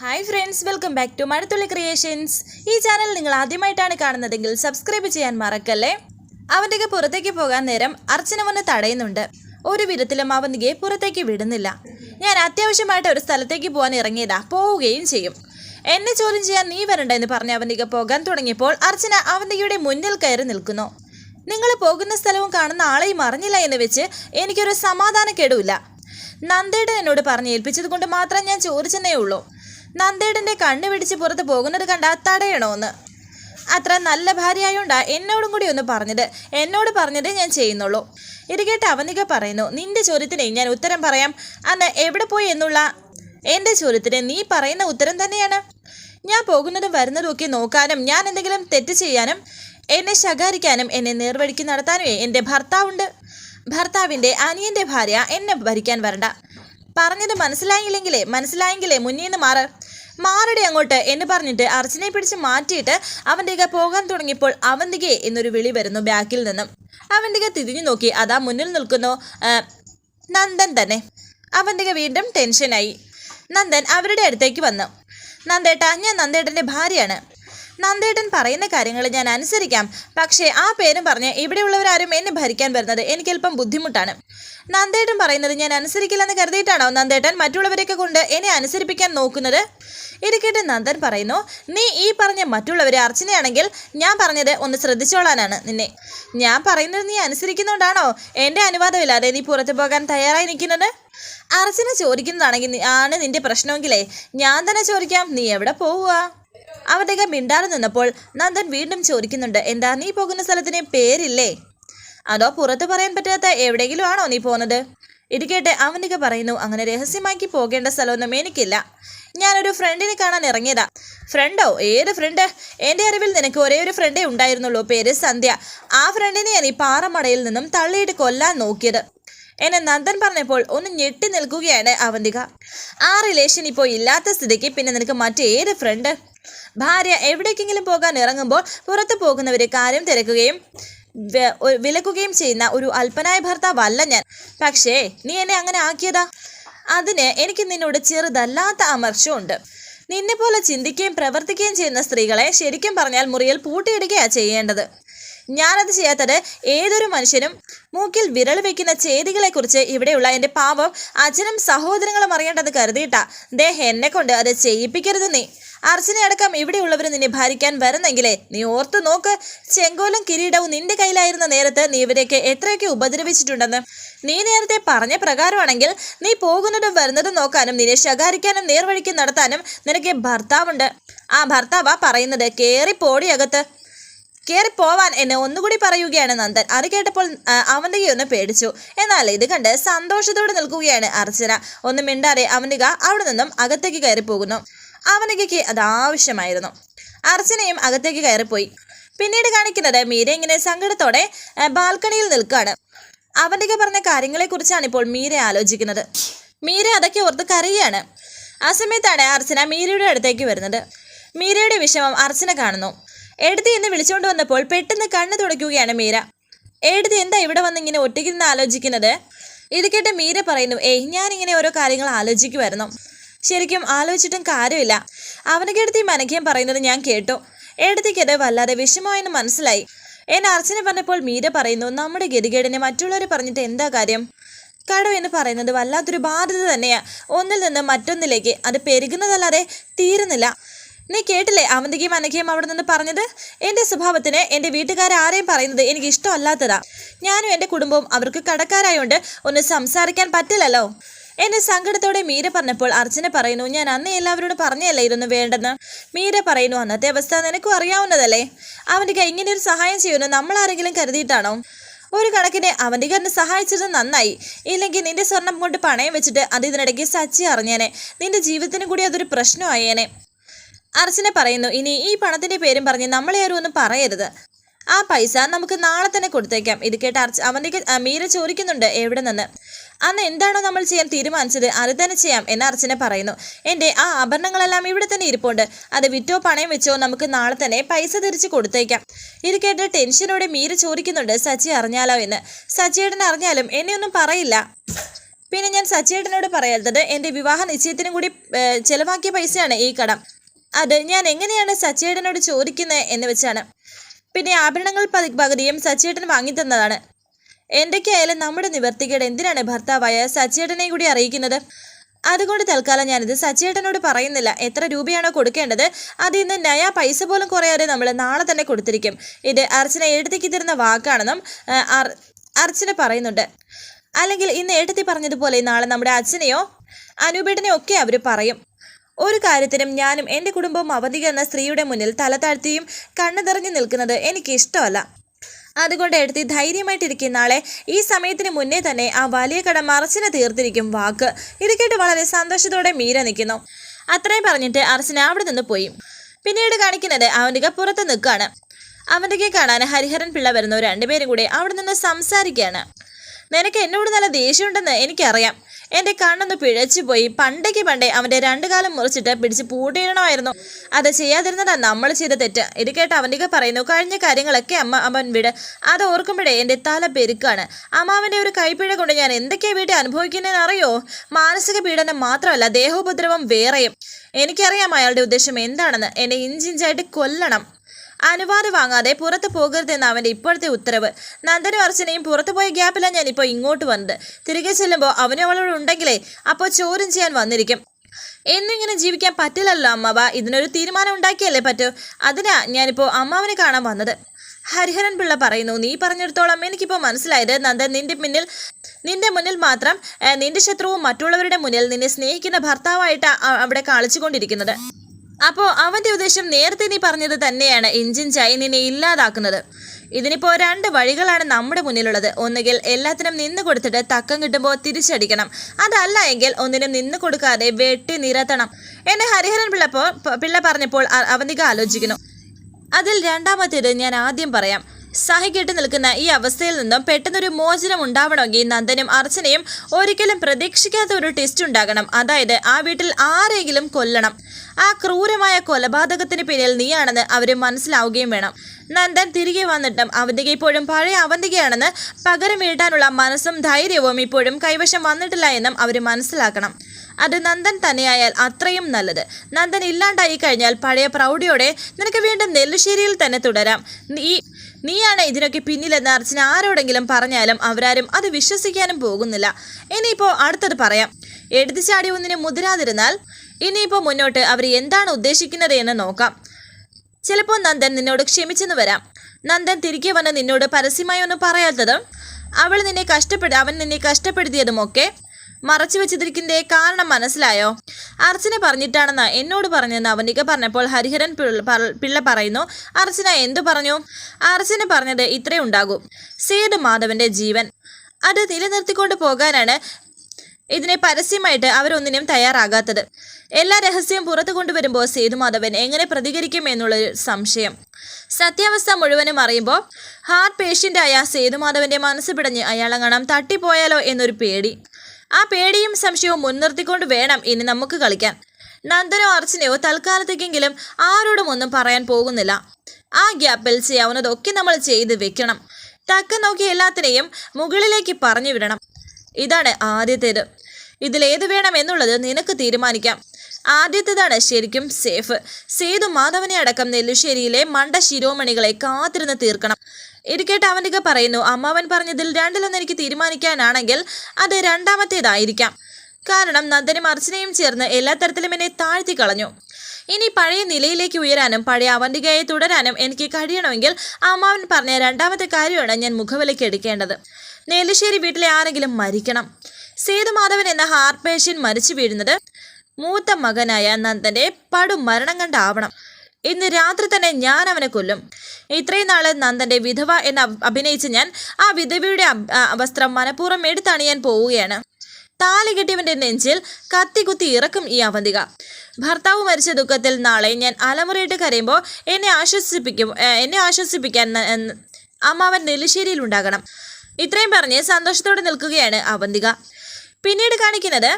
Hi friends welcome back to Mazhathulli creations ഈ channel നിങ്ങൾ ആദ്യമായിട്ടാണ് കാണുന്നതെങ്കിൽ സബ്സ്ക്രൈബ് ചെയ്യാൻ മറക്കല്ലേ? അവന്റെ പുറത്തേക്ക് പോകാൻ നേരം അർച്ചന വന്ന് തടയുന്നുണ്ട്. ഒരു വിധത്തിലും അവന്തികയെ പുറത്തേക്ക് വിടുന്നില്ല. ഞാൻ അത്യാവശ്യമായിട്ട് ഒരു സ്ഥലത്തേക്ക് പോകാൻ ഇറങ്ങിയതാ പോവുകയും ചെയ്യും. എന്നെ ചോദ്യം ചെയ്യാൻ നീ വരണ്ട എന്ന് പറഞ്ഞ് അവന്തിക പോകാൻ തുടങ്ങിയപ്പോൾ അർച്ചന അവന്തികയുടെ മുന്നിൽ കയറി നിൽക്കുന്നു. നിങ്ങൾ പോകുന്ന സ്ഥലവും കാണുന്ന ആളെയും അറിഞ്ഞില്ല എന്ന് വെച്ച് എനിക്കൊരു സമാധാനക്കേടുമില്ല. നന്ദയുടെ എന്നോട് പറഞ്ഞ് ഏൽപ്പിച്ചത് കൊണ്ട് മാത്രം ഞാൻ ചോദിച്ചെന്നേ ഉള്ളൂ. നന്ദേടന്റെ കണ്ണു പിടിച്ച് പുറത്ത് പോകുന്നത് കണ്ട തടയണോന്ന്. അത്ര നല്ല ഭാര്യയായോണ്ടാ എന്നോടും കൂടി ഒന്ന് പറഞ്ഞത്. എന്നോട് പറഞ്ഞതേ ഞാൻ ചെയ്യുന്നുള്ളൂ. ഇത് കേട്ട് അവനിക പറയുന്നു നിന്റെ ചോദ്യത്തിന് ഞാൻ ഉത്തരം പറയാം. അന്ന് എവിടെ പോയി എന്നുള്ള? എന്റെ ചോദ്യത്തിന് നീ പറയുന്ന ഉത്തരം തന്നെയാണ്. ഞാൻ പോകുന്നതും വരുന്നതും ഒക്കെ നോക്കാനും ഞാൻ എന്തെങ്കിലും തെറ്റ് ചെയ്യാനും എന്നെ ശകാരിക്കാനും എന്നെ നേർവഴിക്ക് നടത്താനുമേ എന്റെ ഭർത്താവുണ്ട്. ഭർത്താവിന്റെ അനിയന്റെ ഭാര്യ എന്നെ ഭരിക്കാൻ വരണ്ട. പറഞ്ഞത് മനസ്സിലായില്ലെങ്കിലേ മനസ്സിലായെങ്കിലേ മുന്നിൽ നിന്ന് മാറ്. മാറടി അങ്ങോട്ട് എന്ന് പറഞ്ഞിട്ട് അർച്ചനെ പിടിച്ച് മാറ്റിയിട്ട് അവന്റെ പോകാൻ തുടങ്ങിയപ്പോൾ അവന്തികെ എന്നൊരു വിളി വരുന്നു ബാക്കിൽ നിന്നും. അവന്തിക തിരിഞ്ഞു നോക്കി അതാ മുന്നിൽ നിൽക്കുന്നു നന്ദൻ തന്നെ. അവന്റെ വീണ്ടും ടെൻഷനായി. നന്ദൻ അവരുടെ അടുത്തേക്ക് വന്നു. നന്ദേട്ട ഞാൻ നന്ദേട്ടന്റെ ഭാര്യയാണ്. നന്ദേട്ടൻ പറയുന്ന കാര്യങ്ങൾ ഞാൻ അനുസരിക്കാം. പക്ഷേ ആ പേരും പറഞ്ഞ് ഇവിടെയുള്ളവരാരും എന്നെ ഭരിക്കാൻ വരുന്നത് എനിക്കല്പം ബുദ്ധിമുട്ടാണ്. നന്ദേട്ടൻ പറയുന്നത് ഞാൻ അനുസരിക്കില്ലെന്ന് കരുതിയിട്ടാണോ നന്ദേട്ടൻ മറ്റുള്ളവരെയൊക്കെ കൊണ്ട് എന്നെ അനുസരിപ്പിക്കാൻ നോക്കുന്നത്? ഇത് കേട്ട് നന്ദൻ പറയുന്നു നീ ഈ പറഞ്ഞ മറ്റുള്ളവരെ അർച്ചനയാണെങ്കിൽ ഞാൻ പറഞ്ഞത് ഒന്ന് ശ്രദ്ധിച്ചോളാനാണ് നിന്നെ. ഞാൻ പറയുന്നത് നീ അനുസരിക്കുന്നോണ്ടാണോ? എന്റെ അനുവാദമില്ലാതെ നീ പുറത്തു പോകാൻ തയ്യാറായി നിൽക്കുന്നത്? അർച്ചന ചോദിക്കുന്നതാണെങ്കിൽ ആണ് നിന്റെ പ്രശ്നമെങ്കിലേ ഞാൻ തന്നെ ചോദിക്കാം നീ എവിടെ പോവുക? അവതക മിണ്ടാതെ നിന്നപ്പോൾ നന്ദൻ വീണ്ടും ചോദിക്കുന്നുണ്ട് എന്താ നീ പോകുന്ന സ്ഥലത്തിന് പേരില്ലേ? അതോ പുറത്ത് പറയാൻ പറ്റാത്ത എവിടെയെങ്കിലും ആണോ നീ പോകുന്നത്? ഇത് കേട്ട് അവനിക പറയുന്നു അങ്ങനെ രഹസ്യമാക്കി പോകേണ്ട സ്ഥലമൊന്നും എനിക്കില്ല. ഞാനൊരു ഫ്രണ്ടിനെ കാണാൻ ഇറങ്ങിയതാ. ഫ്രണ്ടോ? ഏത് ഫ്രണ്ട്? എന്റെ അറിവിൽ നിനക്ക് ഒരേ ഒരു ഫ്രണ്ടേ ഉണ്ടായിരുന്നുള്ളൂ. പേര് സന്ധ്യ. ആ ഫ്രണ്ടിനെ ഞാൻ ഈ പാറമടയിൽ നിന്നും തള്ളിയിട്ട് കൊല്ലാൻ നോക്കിയത്. എന്നെ നന്ദൻ പറഞ്ഞപ്പോൾ ഒന്ന് ഞെട്ടി നിൽക്കുകയാണ് അവന്തിക. ആ റിലേഷൻ ഇപ്പോൾ ഇല്ലാത്ത സ്ഥിതിക്ക് പിന്നെ നിനക്ക് മറ്റേത് ഫ്രണ്ട്? ഭാര്യ എവിടേക്കെങ്കിലും പോകാൻ ഇറങ്ങുമ്പോൾ പുറത്തു പോകുന്നവരെ കാര്യം തിരക്കുകയും വിലക്കുകയും ചെയ്യുന്ന ഒരു അല്പനായ ഭർത്താവല്ല ഞാൻ. പക്ഷേ നീ എന്നെ അങ്ങനെ ആക്കിയതാ? അതിന് എനിക്ക് നിന്നോട് ചെറുതല്ലാത്ത അമർഷമുണ്ട്. നിന്നെ പോലെ ചിന്തിക്കുകയും പ്രവർത്തിക്കുകയും ചെയ്യുന്ന സ്ത്രീകളെ ശരിക്കും പറഞ്ഞാൽ മുറിയിൽ പൂട്ടിയിടുകയാണ് ചെയ്യേണ്ടത്. ഞാനത് ചെയ്യാത്തത് ഏതൊരു മനുഷ്യനും മൂക്കിൽ വിരൽ വെക്കുന്ന ചെയ്തികളെക്കുറിച്ച് ഇവിടെയുള്ള എന്റെ പാവം അച്ഛനും സഹോദരങ്ങളും അറിയേണ്ടത് കരുതിയിട്ടാ. ദേ എന്നെ കൊണ്ട് അത് ചെയ്യിപ്പിക്കരുത് നീ. അർച്ചനയടക്കം ഇവിടെയുള്ളവർ നിന്നെ ഭരിക്കാൻ വരുന്നെങ്കിലേ നീ ഓർത്തു നോക്ക്. ചെങ്കോലും കിരീടവും നിന്റെ കയ്യിലായിരുന്ന നേരത്ത് നീ ഇവരെയൊക്കെ എത്രയൊക്കെ ഉപദ്രവിച്ചിട്ടുണ്ടെന്ന്. നീ നേരത്തെ പറഞ്ഞ പ്രകാരമാണെങ്കിൽ നീ പോകുന്നതും വരുന്നതും നോക്കാനും നിന്നെ ശകാരിക്കാനും നേർവഴിക്ക് നടത്താനും നിനക്ക് ഭർത്താവുണ്ട്. ആ ഭർത്താവാ പറയുന്നത്. കയറി പോടിയകത്ത് പോവാൻ എന്നെ ഒന്നുകൂടി പറയുകയാണ് നന്ദൻ. അത് കേട്ടപ്പോൾ അവന്തിക ഒന്ന് പേടിച്ചു. എന്നാൽ ഇത് കണ്ട് സന്തോഷത്തോടെ നിൽക്കുകയാണ് അർച്ചന. ഒന്നും മിണ്ടാതെ അവന്തിക അവിടെ നിന്നും അകത്തേക്ക് കയറി പോകുന്നു അവന്തികയ്ക്ക് അത് ആവശ്യമായിരുന്നു. അർച്ചനയും അകത്തേക്ക് കയറിപ്പോയി. പിന്നീട് കാണിക്കുന്നത് മീര ഇങ്ങനെ സങ്കടത്തോടെ ബാൽക്കണിയിൽ നിൽക്കുകയാണ് അവന്റെ പറഞ്ഞ കാര്യങ്ങളെക്കുറിച്ചാണ് ഇപ്പോൾ മീര ആലോചിക്കുന്നത്. മീര അതൊക്കെ ഓർത്ത് കരയുകയാണ് ആ സമയത്താണ് അർച്ചന മീരയുടെ അടുത്തേക്ക് വരുന്നത്. മീരയുടെ വിഷമം അർച്ചന കാണുന്നു. എഴുതി എന്ന് വിളിച്ചുകൊണ്ട് വന്നപ്പോൾ പെട്ടെന്ന് കണ്ണു തുടയ്ക്കുകയാണ് മീര. എഴുതി എന്താ ഇവിടെ വന്ന് ഇങ്ങനെ ഒറ്റയ്ക്ക് നിന്ന് ആലോചിക്കുന്നത്? ഇത് കേട്ട് മീര പറയുന്നു ഏയ് ഞാനിങ്ങനെ ഓരോ കാര്യങ്ങൾ ആലോചിക്കുമായിരുന്നു ശരിക്കും ആലോചിച്ചിട്ടും കാര്യമില്ല. അവനൊക്കെ എടുത്ത് ഈ മനഃഖ്യം പറയുന്നത് ഞാൻ കേട്ടു. എടുത്തിക്കത് വല്ലാതെ വിഷമമായെന്ന് മനസ്സിലായി. എന്നെ അർച്ചന പറഞ്ഞപ്പോൾ മീര പറയുന്നു നമ്മുടെ ഗതികേടിനെ മറ്റുള്ളവർ പറഞ്ഞിട്ട് എന്താ കാര്യം? കടം എന്ന് പറയുന്നത് വല്ലാത്തൊരു ബാധ്യത തന്നെയാണ് ഒന്നിൽ നിന്ന് മറ്റൊന്നിലേക്ക് അത് പെരുകുന്നതല്ലാതെ തീരുന്നില്ല. നീ കേട്ടില്ലേ അവന്തികയും അനഘയും അവിടെ നിന്ന് പറഞ്ഞത്? എന്റെ സ്വഭാവത്തിന് എന്റെ വീട്ടുകാരെ ആരെയും പറയുന്നത് എനിക്ക് ഇഷ്ടമല്ലാത്തതാ. ഞാനും എന്റെ കുടുംബവും അവർക്ക് കടക്കാരായോണ്ട് ഒന്ന് സംസാരിക്കാൻ പറ്റില്ലല്ലോ. എന്നെ സങ്കടത്തോടെ മീര പറഞ്ഞപ്പോൾ അർച്ചന പറയുന്നു ഞാൻ അന്ന് എല്ലാവരോടും പറഞ്ഞല്ലേ ഇതൊന്നും വേണ്ടെന്ന്? മീര പറയുന്നു അന്നത്തെ അവസ്ഥ നിനക്കും അറിയാവുന്നതല്ലേ? അവന്റെ കൈ ഇങ്ങനെ ഒരു സഹായം ചെയ്യുമെന്ന് നമ്മൾ ആരെങ്കിലും കരുതിയിട്ടാണോ? ഒരു കണക്കിന് അവന്റെ കണ്ണ് സഹായിച്ചത് നന്നായി. ഇല്ലെങ്കിൽ നിന്റെ സ്വർണം കൊണ്ട് പണയം വെച്ചിട്ട് അത് ഇതിനിടയ്ക്ക് സച്ചി അറിഞ്ഞേനെ. നിന്റെ ജീവിതത്തിനും കൂടി അതൊരു പ്രശ്നമായേനെ അർച്ചന പറയുന്നു ഇനി ഈ പണത്തിന്റെ പേരും പറഞ്ഞ് നമ്മളെ ആരും ഒന്നും പറയരുത്. ആ പൈസ നമുക്ക് നാളെ തന്നെ കൊടുത്തേക്കാം. ഇത് കേട്ട് അർച്ച അവന്റെ മീര ചോദിക്കുന്നുണ്ട് എവിടെ നിന്ന്? അന്ന് എന്താണോ നമ്മൾ ചെയ്യാൻ തീരുമാനിച്ചത് അത് തന്നെ ചെയ്യാം എന്ന് അർച്ചന പറയുന്നു. എന്റെ ആ ആഭരണങ്ങളെല്ലാം ഇവിടെ തന്നെ ഇരിപ്പുണ്ട്. അത് വിറ്റോ പണയം വെച്ചോ നമുക്ക് നാളെ തന്നെ പൈസ തിരിച്ച് കൊടുത്തേക്കാം. ഇത് കേട്ട് ടെൻഷനോടെ മീര ചോദിക്കുന്നുണ്ട് സച്ചി അറിഞ്ഞാലോ എന്ന്. സച്ചിയേട്ടൻ അറിഞ്ഞാലും എന്നെ ഒന്നും പറയില്ല. പിന്നെ ഞാൻ സച്ചേട്ടനോട് പറയാത്തത് എന്റെ വിവാഹ നിശ്ചയത്തിനും കൂടി ചിലവാക്കിയ പൈസയാണ് ഈ കടം. അത് ഞാൻ എങ്ങനെയാണ് സച്ചേട്ടനോട് ചോദിക്കുന്നത് എന്ന് വെച്ചാണ്. പിന്നെ ആഭരണങ്ങൾ പകുതിയും സച്ചേട്ടൻ വാങ്ങിത്തന്നതാണ് എന്തൊക്കെയായാലും നമ്മുടെ നിവർത്തികേട് എന്തിനാണ് ഭർത്താവായ സച്ചേട്ടനെ കൂടി അറിയിക്കുന്നത്? അതുകൊണ്ട് തൽക്കാലം ഞാനിത് സച്ചേട്ടനോട് പറയുന്നില്ല. എത്ര രൂപയാണോ കൊടുക്കേണ്ടത്? അതിൽ നിന്ന് നയാ പൈസ പോലും കുറയാതെ നമ്മൾ നാളെ തന്നെ കൊടുത്തിരിക്കും. ഇത് അർച്ചന എഴുത്തേക്ക് തരുന്ന വാക്കാണെന്നും അർച്ചന പറയുന്നുണ്ട്. അല്ലെങ്കിൽ ഇന്ന് ഏട്ടത്തി പറഞ്ഞതുപോലെ നാളെ നമ്മുടെ അച്ഛനെയോ അനൂപേട്ടനെയോ ഒക്കെ അവർ പറയും. ഒരു കാര്യത്തിനും ഞാനും എന്റെ കുടുംബവും അവധിക എന്ന സ്ത്രീയുടെ മുന്നിൽ തല താഴ്ത്തിയും കണ്ണു നിറഞ്ഞു നിൽക്കുന്നത് എനിക്ക് ഇഷ്ടമല്ല. അതുകൊണ്ട് എടുത്തി ധൈര്യമായിട്ടിരിക്കുന്ന ആളെ ഈ സമയത്തിന് മുന്നേ തന്നെ ആ വലിയ കട മറച്ചിനെ തീർത്തിരിക്കും വാക്ക്. ഇത് കേട്ട് വളരെ സന്തോഷത്തോടെ മീര നിൽക്കുന്നു. അത്രയും പറഞ്ഞിട്ട് അർച്ചന അവിടെ നിന്ന് പോയി. പിന്നീട് കാണിക്കുന്നത് അവന്റെ പുറത്ത് നിൽക്കുകയാണ്. അവന്റെ കാണാൻ ഹരിഹരൻ പിള്ള വരുന്നു രണ്ടുപേരും കൂടി അവിടെ നിന്ന് സംസാരിക്കുകയാണ്. നിനക്ക് എന്നോട് നല്ല ദേഷ്യമുണ്ടെന്ന് എനിക്കറിയാം. എന്റെ കണ്ണൊന്ന് പിഴച്ചു പോയി. പണ്ടേക്ക് പണ്ടേ അവന്റെ രണ്ടു കാലം മുറിച്ചിട്ട് പിടിച്ച് പൂട്ടിയിടണമായിരുന്നു. അത് ചെയ്യാതിരുന്നതാ നമ്മൾ ചെയ്ത തെറ്റ്. ഇത് കേട്ട് അവന്റെ പറയുന്നു കഴിഞ്ഞ കാര്യങ്ങളൊക്കെ അമ്മ അവൻ വിട്. അത് ഓർക്കുമ്പോഴേ എന്റെ തല പെരുക്കാണ്. അമ്മാവന്റെ ഒരു കൈപ്പിഴ കൊണ്ട് ഞാൻ എന്തൊക്കെയാ വീട്ടിൽ അനുഭവിക്കുന്നതെന്ന് അറിയോ? മാനസിക പീഡനം മാത്രമല്ല ദേഹോപദ്രവം വേറെയും. എനിക്കറിയാം അയാളുടെ ഉദ്ദേശം എന്താണെന്ന്. എന്നെ ഇഞ്ചിഞ്ചായിട്ട് കൊല്ലണം. അനുവാദം വാങ്ങാതെ പുറത്ത് പോകരുതെന്ന് അവന്റെ ഇപ്പോഴത്തെ ഉത്തരവ്. നന്ദനും അർച്ചനയും പുറത്തു പോയ ഗ്യാപ്പിലാണ് ഞാൻ ഇപ്പോൾ ഇങ്ങോട്ട് വന്നത്. തിരികെ ചെല്ലുമ്പോൾ അവനും അവളോട് ഉണ്ടെങ്കിലേ അപ്പോൾ ചോദ്യം ചെയ്യാൻ വന്നിരിക്കും. എന്നിങ്ങനെ ജീവിക്കാൻ പറ്റില്ലല്ലോ അമ്മാവ. ഇതിനൊരു തീരുമാനം ഉണ്ടാക്കിയല്ലേ പറ്റൂ? അതിനാ ഞാനിപ്പോൾ അമ്മാവനെ കാണാൻ വന്നത്. ഹരിഹരൻ പിള്ള പറയുന്നു നീ പറഞ്ഞിടത്തോളം എനിക്കിപ്പോൾ മനസ്സിലായത് നന്ദൻ നിന്റെ മുന്നിൽ നിന്റെ മുന്നിൽ മാത്രം നിന്റെ ശത്രുവും മറ്റുള്ളവരുടെ മുന്നിൽ നിന്നെ സ്നേഹിക്കുന്ന ഭർത്താവായിട്ട് അവിടെ കാണിച്ചുകൊണ്ടിരിക്കുന്നത്. അപ്പോൾ അവന്റെ ഉദ്ദേശം നേരത്തെ നീ പറഞ്ഞത് തന്നെയാണ്. ഇഞ്ചിൻ നിന്നെ ഇല്ലാതാക്കുന്നത്. ഇതിനിപ്പോൾ രണ്ട് വഴികളാണ് നമ്മുടെ മുന്നിലുള്ളത്. ഒന്നുകിൽ എല്ലാത്തിനും നിന്ന് കൊടുത്തിട്ട് തക്കം കിട്ടുമ്പോൾ തിരിച്ചടിക്കണം. അതല്ല എങ്കിൽ ഒന്നിനും നിന്ന് കൊടുക്കാതെ വെട്ടി നിരത്തണം. എന്നെ ഹരിഹരൻ പിള്ളപ്പോൾ പിള്ള പറഞ്ഞപ്പോൾ അവന്തിക ആലോചിക്കുന്നു. അതിൽ രണ്ടാമത്തേത് ഞാൻ ആദ്യം പറയാം. സഹികെട്ട് നിൽക്കുന്ന ഈ അവസ്ഥയിൽ നിന്നും പെട്ടെന്നൊരു മോചനം ഉണ്ടാവണമെങ്കിൽ നന്ദനും അർച്ചനയും ഒരിക്കലും പ്രതീക്ഷിക്കാത്ത ഒരു ടെസ്റ്റ് ഉണ്ടാകണം. അതായത് ആ വീട്ടിൽ ആരെങ്കിലും കൊല്ലണം. ആ ക്രൂരമായ കൊലപാതകത്തിന് പിന്നിൽ നീയാണെന്ന് അവർ മനസ്സിലാവുകയും വേണം. നന്ദൻ തിരികെ വന്നിട്ടും അവന്തിക ഇപ്പോഴും പഴയ അവന്തികയാണെന്ന് പകരം വീട്ടാനുള്ള മനസ്സും ധൈര്യവും ഇപ്പോഴും കൈവശം വന്നിട്ടില്ല എന്നും അവർ മനസ്സിലാക്കണം. അത് നന്ദൻ തന്നെയായാൽ അത്രയും നല്ലത്. നന്ദൻ ഇല്ലാണ്ടായി കഴിഞ്ഞാൽ പഴയ പ്രൗഢിയോടെ നിനക്ക് വീണ്ടും നെല്ലുശ്ശേരിയിൽ തന്നെ തുടരാം. നീ നീയാണ് ഇതിനൊക്കെ പിന്നിലെന്ന് അർച്ചന ആരോടെങ്കിലും പറഞ്ഞാലും അവരാരും അത് വിശ്വസിക്കാനും പോകുന്നില്ല. ഇനിയിപ്പോൾ അടുത്തത് പറയാം. എടുത്തു ചാടി ഒന്നിനെ മുതിരാതിരുന്നാൽ ഇനിയിപ്പോൾ മുന്നോട്ട് അവർ എന്താണ് ഉദ്ദേശിക്കുന്നത് എന്ന് നോക്കാം. ചിലപ്പോൾ നന്ദൻ നിന്നോട് ക്ഷമിച്ചെന്ന് വരാം. നന്ദൻ തിരികെ വന്ന് നിന്നോട് പരസ്യമായി ഒന്നും പറയാത്തതും അവൾ നിന്നെ കഷ്ടപ്പെടു അവൻ നിന്നെ കഷ്ടപ്പെടുത്തിയതുമൊക്കെ മറച്ചു വെച്ചിരിക്കുന്നതിന്റെ കാരണം മനസ്സിലായോ? അർച്ചന പറഞ്ഞിട്ടാണെന്ന് എന്നോട് പറഞ്ഞെന്ന് അവനിക പറഞ്ഞപ്പോൾ ഹരിഹരൻ പിള്ള പറയുന്നു അർച്ചന എന്തു പറഞ്ഞു? അർച്ചന പറഞ്ഞത് ഇത്രേ ഉണ്ടാകൂ. സേതു മാധവന്റെ ജീവൻ. അത് നിലനിർത്തിക്കൊണ്ട് പോകാനാണ് ഇതിനെ പരസ്യമായിട്ട് അവരൊന്നിനും തയ്യാറാകാത്തത്. എല്ലാ രഹസ്യവും പുറത്തു കൊണ്ടുവരുമ്പോൾ സേതുമാധവൻ എങ്ങനെ പ്രതികരിക്കും എന്നുള്ളൊരു സംശയം. സത്യാവസ്ഥ മുഴുവനും അറിയുമ്പോൾ ഹാർട്ട് പേഷ്യന്റായ സേതുമാധവന്റെ മനസ്സ് പിടഞ്ഞ് അയാളെങ്ങണം തട്ടിപ്പോയാലോ എന്നൊരു പേടി. ആ പേടിയും സംശയവും മുൻനിർത്തിക്കൊണ്ട് വേണം ഇനി നമുക്ക് കളിക്കാൻ. നന്ദനോ അർച്ചനയോ തൽക്കാലത്തേക്കെങ്കിലും ആരോടും ഒന്നും പറയാൻ പോകുന്നില്ല. ആ ഗ്യാപ്പിൽ ചെയ്യാവുന്നതൊക്കെ നമ്മൾ ചെയ്ത് വെക്കണം. തക്ക നോക്കി എല്ലാത്തിനെയും മുകളിലേക്ക് പറഞ്ഞു വിടണം. ഇതാണ് ആദ്യത്തേത്. ഇതിലേത് വേണം എന്നുള്ളത് നിനക്ക് തീരുമാനിക്കാം. ആദ്യത്തേതാണ് ശരിക്കും സേഫ്. സേതു മാധവനെ അടക്കം നെല്ലുശ്ശേരിയിലെ മണ്ട ശിരോമണികളെ കാത്തിരുന്ന് തീർക്കണം. ഇരിക്കട്ടെ അവനിക പറയുന്നു അമ്മാവൻ പറഞ്ഞതിൽ രണ്ടിലൊന്ന് എനിക്ക് തീരുമാനിക്കാനാണെങ്കിൽ അത് രണ്ടാമത്തേതായിരിക്കാം. കാരണം നന്ദനും അർച്ചനയും ചേർന്ന് എല്ലാ തരത്തിലും എന്നെ താഴ്ത്തി കളഞ്ഞു. ഇനി പഴയ നിലയിലേക്ക് ഉയരാനും പഴയ അവന്തികയെ തുടരാനും എനിക്ക് കഴിയണമെങ്കിൽ അമ്മാവൻ പറഞ്ഞ രണ്ടാമത്തെ കാര്യമാണ് ഞാൻ മുഖവിലേക്ക് എടുക്കേണ്ടത്. നെല്ലിശ്ശേരി വീട്ടിലെ ആരെങ്കിലും മരിക്കണം. സേതുമാധവൻ എന്ന ഹാർട്ട് പേഷ്യൻ മരിച്ചു വീഴുന്നത് മൂത്ത മകനായ നന്ദന്റെ പടു മരണം കണ്ടാവണം. ഇന്ന് രാത്രി തന്നെ ഞാൻ അവനെ കൊല്ലും. ഇത്രയും നാൾ നന്ദന്റെ വിധവ എന്ന് അഭിനയിച്ച് ഞാൻ ആ വിധവയുടെ വസ്ത്രം മനഃപൂർവം എടുത്തണിയാൻ പോവുകയാണ്. താലി കെട്ടിയവന്റെ നെഞ്ചിൽ കത്തി കുത്തി ഇറക്കും ഈ അവന്തിക. ഭർത്താവ് മരിച്ച ദുഃഖത്തിൽ നാളെ ഞാൻ അലമുറയിട്ട് കരയുമ്പോൾ എന്നെ ആശ്വസിപ്പിക്കും എന്നെ ആശ്വസിപ്പിക്കാൻ അമ്മാവൻ നെല്ലിശ്ശേരിയിൽ ഉണ്ടാകണം. ഇത്രയും പറഞ്ഞ് സന്തോഷത്തോടെ നിൽക്കുകയാണ് അവന്തിക. പിന്നീട് കാണിക്കുന്നത്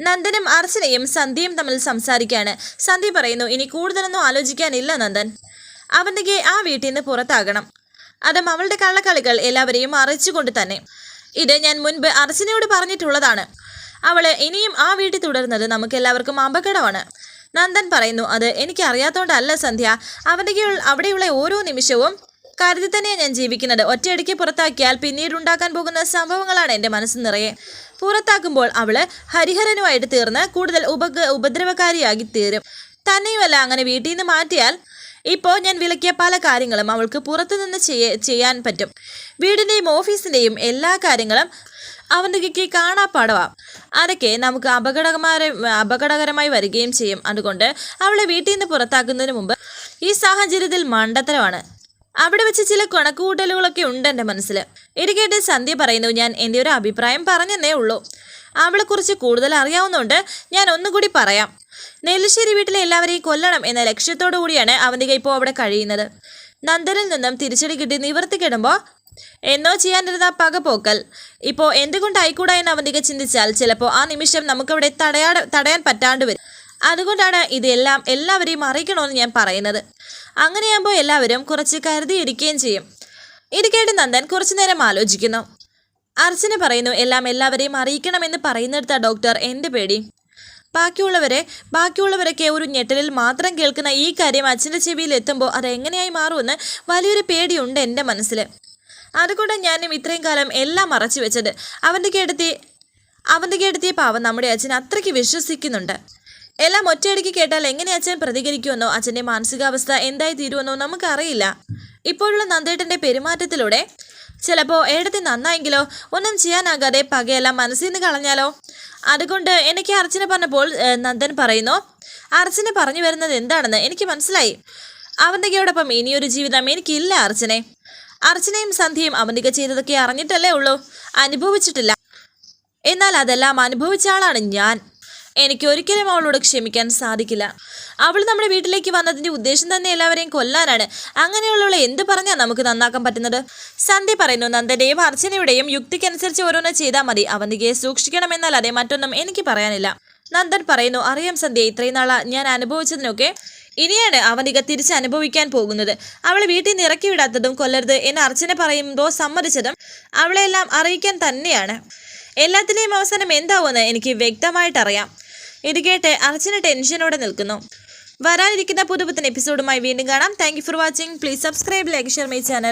നന്ദനും അർച്ചനയും സന്ധ്യയും തമ്മിൽ സംസാരിക്കുകയാണ്. സന്ധ്യ പറയുന്നു ഇനി കൂടുതലൊന്നും ആലോചിക്കാനില്ല നന്ദൻ. അവന്തികെ ആ വീട്ടിൽ നിന്ന് പുറത്താകണം. അതും അവളുടെ കള്ളക്കളികൾ എല്ലാവരെയും അറിയിച്ചുകൊണ്ട് തന്നെ. ഇത് ഞാൻ മുൻപ് അർച്ചനയോട് പറഞ്ഞിട്ടുള്ളതാണ്. അവൾ ഇനിയും ആ വീട്ടിൽ തുടരുന്നത് നമുക്ക് എല്ലാവർക്കും അപകടമാണ്. നന്ദൻ പറയുന്നു അത് എനിക്ക് അറിയാത്തോണ്ടല്ല സന്ധ്യ. അവന്റെ അവിടെയുള്ള ഓരോ നിമിഷവും കരുതി തന്നെയാണ് ഞാൻ ജീവിക്കുന്നത്. ഒറ്റയടിക്ക് പുറത്താക്കിയാൽ പിന്നീട് ഉണ്ടാക്കാൻ പോകുന്ന സംഭവങ്ങളാണ് എന്റെ മനസ്സ് നിറയെ. പുറത്താക്കുമ്പോൾ അവൾ ഹരിഹരനുമായിട്ട് തീർന്ന് കൂടുതൽ ഉപ ഉപദ്രവകാരിയായി തീരും തന്നെയുമല്ല അങ്ങനെ വീട്ടിൽ നിന്ന് മാറ്റിയാൽ ഇപ്പോൾ ഞാൻ വിലക്കിയ പല കാര്യങ്ങളും അവൾക്ക് പുറത്തുനിന്ന് ചെയ്യ ചെയ്യാൻ പറ്റും. വീടിന്റെയും ഓഫീസിന്റെയും എല്ലാ കാര്യങ്ങളും അവന്റെ കീ കാണാപ്പാടവാം. അതൊക്കെ നമുക്ക് അപകടകരമായ അപകടകരമായി വരികയും ചെയ്യും. അതുകൊണ്ട് അവളെ വീട്ടിൽ നിന്ന് പുറത്താക്കുന്നതിന് മുമ്പ് ഈ സാഹചര്യത്തിൽ മണ്ടത്തരമാണ്. അവിടെ വെച്ച് ചില കണക്കുകൂട്ടലുകളൊക്കെ ഉണ്ട് എന്റെ മനസ്സിൽ. ഇത് കേട്ട് സന്ധ്യ പറയുന്നു ഞാൻ എന്റെ ഒരു അഭിപ്രായം പറഞ്ഞെന്നേ ഉള്ളൂ. അവളെക്കുറിച്ച് കൂടുതൽ അറിയാവുന്നതുകൊണ്ട് ഞാൻ ഒന്നുകൂടി പറയാം. നെല്ലിശ്ശേരി വീട്ടിലെ എല്ലാവരെയും കൊല്ലണം എന്ന ലക്ഷ്യത്തോടു കൂടിയാണ് അവന്തിക ഇപ്പോൾ അവിടെ കഴിയുന്നത്. നന്ദനിൽ നിന്നും തിരിച്ചടി കിട്ടി നിവർത്തി കിടുമ്പോൾ എന്നോ ചെയ്യാനിരുന്ന പകപോക്കൽ. ഇപ്പോൾ എന്തുകൊണ്ടായിക്കൂടാ എന്ന് അവന്തിക ചിന്തിച്ചാൽ ചിലപ്പോൾ ആ നിമിഷം നമുക്കവിടെ തടയാ തടയാൻ പറ്റാണ്ട് വരും. അതുകൊണ്ടാണ് ഇതെല്ലാം എല്ലാവരെയും അറിയിക്കണമെന്ന് ഞാൻ പറയുന്നത്. അങ്ങനെയാകുമ്പോൾ എല്ലാവരും കുറച്ച് കരുതിയിരിക്കുകയും ചെയ്യും. ഇത് കേട്ട് നന്ദൻ കുറച്ചു നേരം ആലോചിക്കുന്നു. അർച്ചന പറയുന്നു എല്ലാം എല്ലാവരെയും അറിയിക്കണമെന്ന് പറയുന്നിടത്ത ഡോക്ടർ എന്റെ പേടി? ബാക്കിയുള്ളവരെ ബാക്കിയുള്ളവരൊക്കെ ഒരു ഞെട്ടലിൽ മാത്രം കേൾക്കുന്ന ഈ കാര്യം അച്ഛന്റെ ചെവിയിൽ എത്തുമ്പോൾ അത് എങ്ങനെയായി മാറുമെന്ന് വലിയൊരു പേടിയുണ്ട് എന്റെ മനസ്സിൽ. അതുകൊണ്ട് ഞാനും ഇത്രയും കാലം എല്ലാം മറച്ചു വെച്ചത്. അവന്റെ കേടത്തി അവന്റെ കേടത്തിയ പാവം നമ്മുടെ അച്ഛൻ അത്രയ്ക്ക് വിശ്വസിക്കുന്നുണ്ട്. എല്ലാം ഒറ്റയടിക്ക് കേട്ടാൽ എങ്ങനെ അച്ഛൻ പ്രതികരിക്കുമെന്നോ അച്ഛന്റെ മാനസികാവസ്ഥ എന്തായി തീരുമെന്നോ നമുക്കറിയില്ല. ഇപ്പോഴുള്ള നന്ദേട്ടന്റെ പെരുമാറ്റത്തിലൂടെ ചിലപ്പോ ഏടത്തി നന്നായെങ്കിലോ ഒന്നും ചെയ്യാനാകാതെ പകയെല്ലാം മനസ്സിൽ നിന്ന് കളഞ്ഞാലോ? അതുകൊണ്ട് എനിക്ക് അർച്ചന പറഞ്ഞപ്പോൾ നന്ദൻ പറയുന്നു അർച്ചന പറഞ്ഞു വരുന്നത് എന്താണെന്ന് എനിക്ക് മനസ്സിലായി. അവന്തികയോടൊപ്പം ഇനിയൊരു ജീവിതം എനിക്കില്ല അർച്ചനെ. അർച്ചനയും സന്ധ്യയും അവന്തിക ചെയ്തതൊക്കെ അറിഞ്ഞിട്ടല്ലേ ഉള്ളൂ. അനുഭവിച്ചിട്ടില്ല. എന്നാൽ അതെല്ലാം അനുഭവിച്ച ആളാണ് ഞാൻ. എനിക്ക് ഒരിക്കലും അവളോട് ക്ഷമിക്കാൻ സാധിക്കില്ല. അവൾ നമ്മുടെ വീട്ടിലേക്ക് വന്നതിന്റെ ഉദ്ദേശം തന്നെ എല്ലാവരെയും കൊല്ലാനാണ്. അങ്ങനെയുള്ളവളെ എന്ത് പറഞ്ഞാൽ നമുക്ക് നന്നാക്കാൻ പറ്റുന്നത്? സന്ധ്യ പറയുന്നു നന്ദന്റെയും അർച്ചനയുടെയും യുക്തിക്കനുസരിച്ച് ഓരോന്ന് ചെയ്താൽ മതി. അവന്തികയെ സൂക്ഷിക്കണമെന്നല്ലാതെ മറ്റൊന്നും എനിക്ക് പറയാനില്ല. നന്ദൻ പറയുന്നു അറിയാം സന്ധ്യ ഇത്രയും നാളാ ഞാൻ അനുഭവിച്ചതിനൊക്കെ. ഇനിയാണ് അവനിക തിരിച്ച് അനുഭവിക്കാൻ പോകുന്നത്. അവളെ വീട്ടിൽ നിന്ന് ഇറക്കി വിടാത്തതും കൊല്ലരുത് എന്ന് അർച്ചന പറയുമ്പോൾ സമ്മതിച്ചതും അവളെല്ലാം അറിയിക്കാൻ തന്നെയാണ്. എല്ലാത്തിനെയും അവസാനം എന്താവുമെന്ന് എനിക്ക് വ്യക്തമായിട്ടറിയാം. ഇത് കേട്ട് അർച്ചന ടെൻഷനോടെ നിൽക്കുന്നു. വരാനിരിക്കുന്ന പുതുപുത്തൻ എപ്പിസോഡുമായി വീണ്ടും കാണാം. Thank for watching please subscribe like share my channel